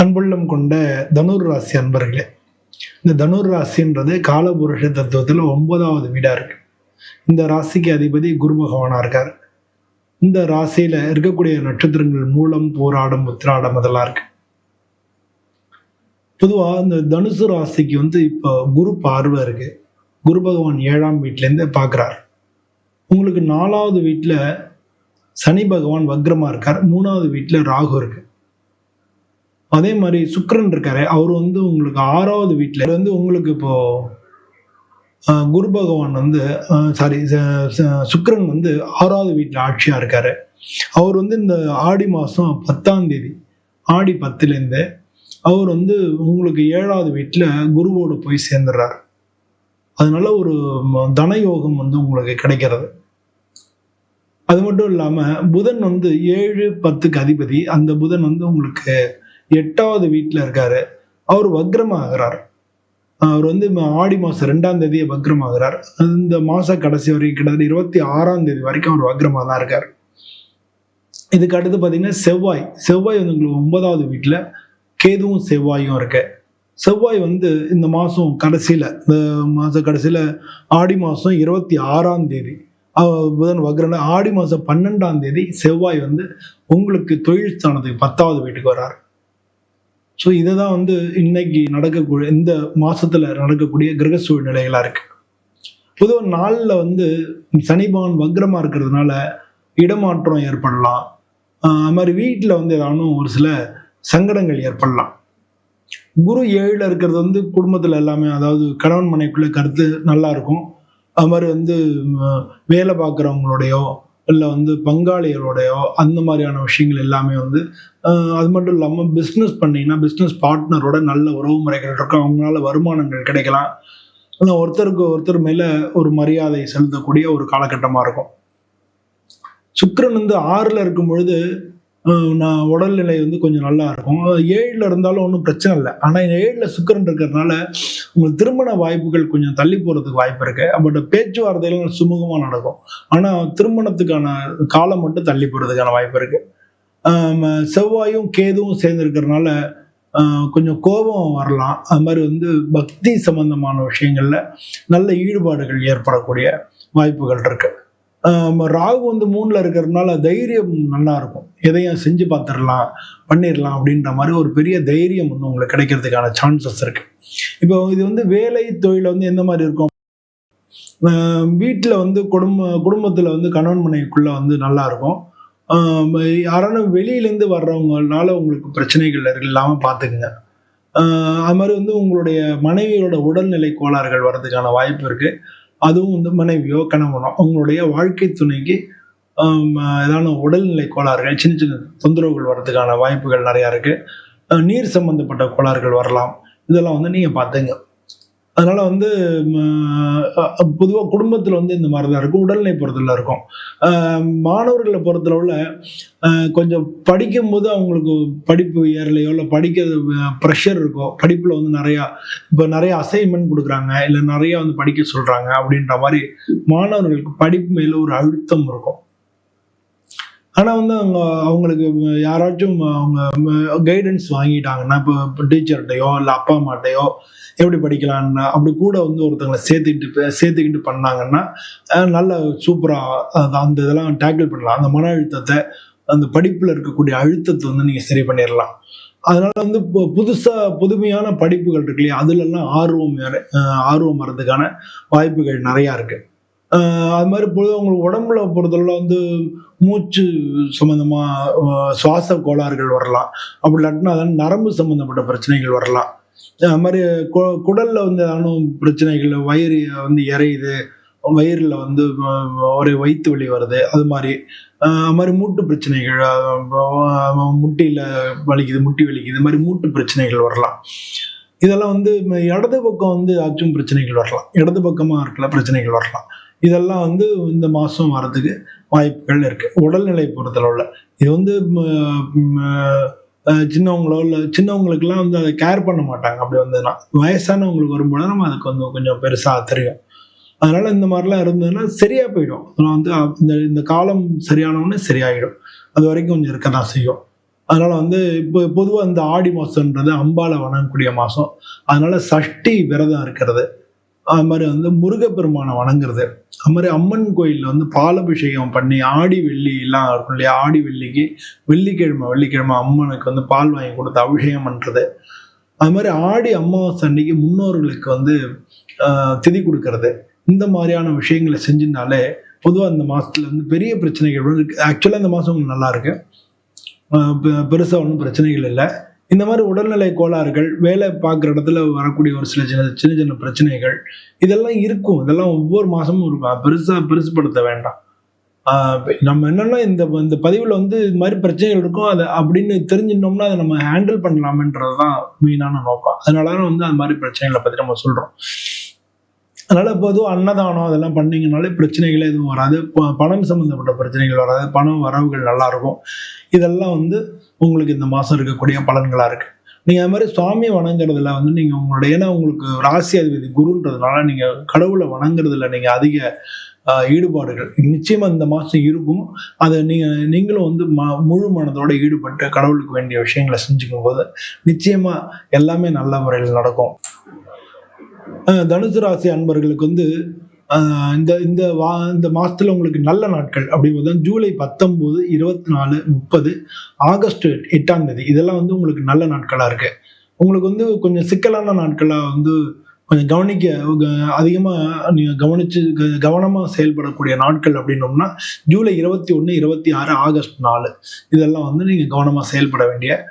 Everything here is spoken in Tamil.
அன்புள்ளம் கொண்ட தனுர் ராசி அன்பர்களே இந்த தனுர் ராசின்றது காலபுருஷ தத்துவத்தில் ஒன்பதாவது வீடா இருக்கு. இந்த ராசிக்கு அதிபதி குரு பகவானா இருக்கார். இந்த ராசியில இருக்கக்கூடிய நட்சத்திரங்கள் மூலம் போராடம் உத்திராடம் அதெல்லாம் இருக்கு. பொதுவா இந்த தனுசு ராசிக்கு வந்து இப்போ குரு பார்வை இருக்கு. குரு பகவான் ஏழாம் வீட்டிலேருந்து பார்க்குறார். உங்களுக்கு நாலாவது வீட்டில் சனி பகவான் வக்ரமாக இருக்கார். மூணாவது வீட்டில் ராகு இருக்குது அதே மாதிரி சுக்கரன் இருக்காரு. அவர் வந்து உங்களுக்கு ஆறாவது வீட்டில் வந்து உங்களுக்கு இப்போ குரு பகவான் வந்து சாரி சுக்கரன் வந்து ஆறாவது வீட்டில் ஆட்சியாக இருக்காரு. அவர் வந்து இந்த ஆடி மாதம் பத்தாம் தேதி ஆடி பத்துலேருந்து அவர் வந்து உங்களுக்கு ஏழாவது வீட்டில் குருவோடு போய் சேர்ந்துடுறார். அதனால ஒரு தன தனயோகம் வந்து உங்களுக்கு கிடைக்கிறது. அது மட்டும் இல்லாமல் புதன் வந்து ஏழு பத்துக்கு அதிபதி. அந்த புதன் வந்து உங்களுக்கு எட்டாவது வீட்டில் இருக்காரு. அவர் வக்ரமாகிறார். அவர் வந்து ம- ஆடி மாதம் ரெண்டாம் தேதி வக்ரமாகிறார். இந்த மாச கடைசி வரைக்கும் கிட்டத்தட்ட இருபத்தி ஆறாம் தேதி வரைக்கும் அவர் வக்ரமாக தான் இருக்கார். இதுக்கு அடுத்து பார்த்தீங்கன்னா செவ்வாய். செவ்வாய் வந்து உங்களுக்கு ஒன்பதாவது வீட்டில் கேதுவும் செவ்வாயும் இருக்கு. செவ்வாய் வந்து இந்த மாதம் கடைசியில் இந்த மாத கடைசியில் ஆடி மாதம் இருபத்தி ஆறாம் தேதி. புதன் வக்ரன ஆடி மாதம் பன்னெண்டாம் தேதி செவ்வாய் வந்து உங்களுக்கு தொழில் ஸ்தானத்துக்கு பத்தாவது வீட்டுக்கு வர்றார். ஸோ இதை தான் வந்து இன்னைக்கு நடக்கக்கூடிய இந்த மாசத்துல நடக்கக்கூடிய கிரக சூழ்நிலைகளா இருக்கு. பொதுவாக நாளில் வந்து சனிபவன் வக்ரமாக வக்ரமா இருக்கிறதுனால இடமாற்றம் ஏற்படலாம். அது மாதிரி வீட்டில் வந்து ஏதானும் ஒரு சில சங்கடங்கள் ஏற்படலாம். குரு ஏழில் இருக்கிறது வந்து குடும்பத்தில் எல்லாமே அதாவது கணவன் மனைக்குள்ள கருத்து நல்லா இருக்கும். அது மாதிரி வந்து வேலை பார்க்குறவங்களோடையோ இல்லை வந்து பங்காளிகளோடையோ அந்த மாதிரியான விஷயங்கள் எல்லாமே வந்து அது மட்டும் இல்லாமல் பிஸ்னஸ் பண்ணீங்கன்னா பிஸ்னஸ் பார்ட்னரோட நல்ல உறவு முறைகள் இருக்கும். அவங்களால வருமானங்கள் கிடைக்கலாம். இல்லை ஒருத்தருக்கு ஒருத்தர் மேலே ஒரு மரியாதை செலுத்தக்கூடிய ஒரு காலகட்டமாக இருக்கும். சுக்கிரன் வந்து ஆறில் இருக்கும் பொழுது நான் உடல்நிலை வந்து கொஞ்சம் நல்லா இருக்கும். ஏழில் இருந்தாலும் ஒன்றும் பிரச்சனை இல்லை. ஆனால் ஏழில் சுக்கிரன் இருக்கிறதுனால உங்களுக்கு திருமண வாய்ப்புகள் கொஞ்சம் தள்ளி போகிறதுக்கு வாய்ப்பு இருக்கு. பட் பேச்சுவார்த்தைகள் சுமூகமாக நடக்கும். ஆனால் திருமணத்துக்கான காலம் மட்டும் தள்ளி போகிறதுக்கான வாய்ப்பு இருக்கு. செவ்வாயும் கேதுவும் சேர்ந்து இருக்கிறதுனால கொஞ்சம் கோபம் வரலாம். அது மாதிரி வந்து பக்தி சம்பந்தமான விஷயங்கள்ல நல்ல ஈடுபாடுகள் ஏற்படக்கூடிய வாய்ப்புகள் இருக்கு. ராகு வந்து மூணில் இருக்கிறதுனால தைரியம் நல்லா இருக்கும். எதையும் செஞ்சு பார்த்துடலாம் பண்ணிடலாம் அப்படின்ற மாதிரி ஒரு பெரிய தைரியம் வந்து உங்களுக்கு கிடைக்கிறதுக்கான சான்சஸ் இருக்கு. இப்போ இது வந்து வேலை தொழில் வந்து எந்த மாதிரி இருக்கும்? வீட்டில் வந்து குடும்ப குடும்பத்தில் வந்து கணவன் மனைவிக்குள்ள வந்து நல்லா இருக்கும். ஆஹ் யாராலும் வெளியிலேருந்து வர்றவங்கனால உங்களுக்கு பிரச்சனைகள் இல்லாமல் பார்த்துக்குங்க. அது மாதிரி வந்து உங்களுடைய மனைவியோட உடல்நிலை கோளாறுகள் வர்றதுக்கான வாய்ப்பு இருக்குது அதுவும் வந்து மனைவியோ கணவனோ அவங்களுடைய வாழ்க்கை துணைக்கு ஏதான உடல்நிலை கோளாறுகள் சின்ன சின்ன தொந்தரவுகள் வர்றதுக்கான வாய்ப்புகள் நிறையா இருக்குது நீர் சம்பந்தப்பட்ட கோளாறுகள் வரலாம். இதெல்லாம் வந்து நீங்கள் பார்த்துங்க. அதனால வந்து பொதுவாக குடும்பத்தில் வந்து இந்த மாதிரி தான் இருக்கும். உடல்நிலை பொறுத்தல இருக்கும். மாணவர்களை பொறுத்தளவுல கொஞ்சம் படிக்கும்போது அவங்களுக்கு படிப்பு ஏறலையோ இல்லை படிக்கிறது ப்ரெஷர் இருக்கோ படிப்பில் வந்து நிறையா இப்போ நிறைய அசைன்மெண்ட் கொடுக்குறாங்க இல்லை நிறையா வந்து படிக்க சொல்கிறாங்க அப்படின்ற மாதிரி மாணவர்களுக்கு படிப்பு மேலே ஒரு அழுத்தம் இருக்கும். ஆனால் வந்து அவங்க அவங்களுக்கு யாராச்சும் அவங்க கைடன்ஸ் வாங்கிட்டாங்கன்னா இப்போ டீச்சர்கிட்டையோ இல்லை அப்பா அம்மாட்டையோ எப்படி படிக்கலான்னு அப்படி கூட வந்து ஒருத்தங்களை சேர்த்துக்கிட்டு சேர்த்துக்கிட்டு பண்ணாங்கன்னா நல்ல சூப்பராக அந்த இதெல்லாம் டேக்கிள் பண்ணலாம். அந்த மன அழுத்தத்தை அந்த படிப்பில் இருக்கக்கூடிய அழுத்தத்தை வந்து நீங்கள் சரி பண்ணிடலாம் அதனால வந்து இப்போ புதுசாக புதுமையான படிப்புகள் இருக்கு இல்லையா அதுலெல்லாம் ஆர்வம் ஆர்வம் வர்றதுக்கான வாய்ப்புகள் நிறையா இருக்குது அது மாதிரி பொழுது உங்களுக்கு உடம்புல பொறுத்தளவுல வந்து மூச்சு சம்மந்தமாக சுவாச கோளாறுகள் வரலாம். அப்படி இல்லாட்டினா அதான் நரம்பு சம்மந்தப்பட்ட பிரச்சனைகள் வரலாம். அது மாதிரி கு- குடலில் வந்து ஏதானும் பிரச்சனைகள் வயிறு வந்து இறையுது வயிறில் வந்து ஒரு வயிற்று வலி வருது அது மாதிரி. அது மாதிரி மூட்டு பிரச்சனைகள் முட்டியில் வலிக்குது முட்டி வலிக்குது இது மாதிரி மூட்டு பிரச்சனைகள் வரலாம். இதெல்லாம் வந்து ம- இடது பக்கம் வந்து ஏதாச்சும் பிரச்சனைகள் வரலாம். இடது பக்கமாக இருக்கல பிரச்சனைகள் வரலாம். இதெல்லாம் வந்து இந்த மாதம் வரதுக்கு வாய்ப்புகள் இருக்குது உடல்நிலை பொறுத்தளவில். இது வந்து சின்னவங்களோ இல்லை சின்னவங்களுக்கெல்லாம் வந்து அதை கேர் பண்ண மாட்டாங்க. அப்படி வந்ததுன்னா வயசானவங்களுக்கு வரும்போது நம்ம அதுக்கு வந்து கொஞ்சம் பெருசாக தெரியும். அதனால இந்த மாதிரிலாம் இருந்ததுன்னா சரியா போயிடும். அதெல்லாம் வந்து இந்த இந்த காலம் சரியானவுடனே சரியாயிடும். அது வரைக்கும் கொஞ்சம் இருக்க தான் செய்யும். அதனால வந்து இப்போ பொதுவாக இந்த ஆடி மாசம்ன்றது அம்பால வணங்கக்கூடிய மாசம். அதனால சஷ்டி விரதம் இருக்கிறது. அது மாதிரி வந்து முருகப்பெருமானை வணங்குறது. அது மாதிரி அம்மன் கோயிலில் வந்து பாலபிஷேகம் பண்ணி ஆடி வெள்ளி எல்லாம் இருக்கும் இல்லையா? ஆடி வெள்ளிக்கு வெள்ளிக்கிழமை வெள்ளிக்கிழமை அம்மனுக்கு வந்து பால் வாங்கி கொடுத்து அபிஷேகம் பண்ணுறது அது மாதிரி ஆடி அமாவாசை அன்னைக்கு முன்னோர்களுக்கு வந்து திதி கொடுக்கறது. இந்த மாதிரியான விஷயங்களை செஞ்சிருந்தாலே பொதுவாக இந்த மாதத்துல வந்து பெரிய பிரச்சனைகள் ஆக்சுவலாக இந்த மாதம் உங்களுக்கு நல்லா இருக்கு. பெருசாக ஒன்றும் பிரச்சனைகள் இல்லை. இந்த மாதிரி உடல்நிலை கோளாறுகள் வேலை பார்க்குற இடத்துல வரக்கூடிய ஒரு சில சின்ன சின்ன சின்ன பிரச்சனைகள் இதெல்லாம் இருக்கும். இதெல்லாம் ஒவ்வொரு மாதமும் இருக்கும். பெருசாக பெருசுப்படுத்த வேண்டாம். நம்ம என்னன்னா இந்த இந்த பதிவில் வந்து இது மாதிரி பிரச்சனைகள் இருக்கும். அதை அப்படின்னு தெரிஞ்சிட்டோம்னா அதை நம்ம ஹேண்டில் பண்ணலாமன்றது தான் மெயினான நோக்கம். அதனால தான் வந்து அந்த மாதிரி பிரச்சனைகளை பற்றி நம்ம சொல்கிறோம் அதனால் பொதுவாக அன்னதானம் அதெல்லாம் பண்ணிங்கனாலே பிரச்சனைகளே எதுவும் வராது. ப- பணம் சம்மந்தப்பட்ட பிரச்சனைகள் வராது. பணம் வரவுகள் நல்லா இருக்கும் இதெல்லாம் வந்து உங்களுக்கு இந்த மாதம் இருக்கக்கூடிய பலன்களாக இருக்குது நீங்கள் அது மாதிரி சுவாமி வணங்குறதுல வந்து நீங்கள் உங்களுடைய ஏன்னா உங்களுக்கு ராசி அதிபதி குருன்றதுனால நீங்கள் கடவுளை வணங்குறதுல நீங்கள் அதிக ஈடுபாடுகள். நிச்சயமாக இந்த மாதம் இருக்கும். அதை நீங்கள் நீங்களும் வந்து ம முழு மனதோட ஈடுபட்டு கடவுளுக்கு வேண்டிய விஷயங்களை செஞ்சுக்கும் போது நிச்சயமாக எல்லாமே நல்ல முறையில் நடக்கும். தனுசு ராசி அன்பர்களுக்கு வந்து இந்த இந்த வா இந்த மாதத்தில் உங்களுக்கு நல்ல நாட்கள் அப்படிங்கிறது ஜூலை பத்தொம்போது இருபத்தி நாலு முப்பது ஆகஸ்ட் எட்டாம் தேதி. இதெல்லாம் வந்து உங்களுக்கு நல்ல நாட்களாக இருக்கு. உங்களுக்கு வந்து கொஞ்சம் சிக்கலான நாட்களாக வந்து கொஞ்சம் கவனிக்க அதிகமாக நீங்கள் கவனிச்சு க- செயல்படக்கூடிய நாட்கள் அப்படின்னோம்னா ஜூலை இருபத்தி ஒன்று இருபத்தி ஆறு ஆகஸ்ட் நாலு. இதெல்லாம் வந்து நீங்கள் கவனமாக செயல்பட வேண்டிய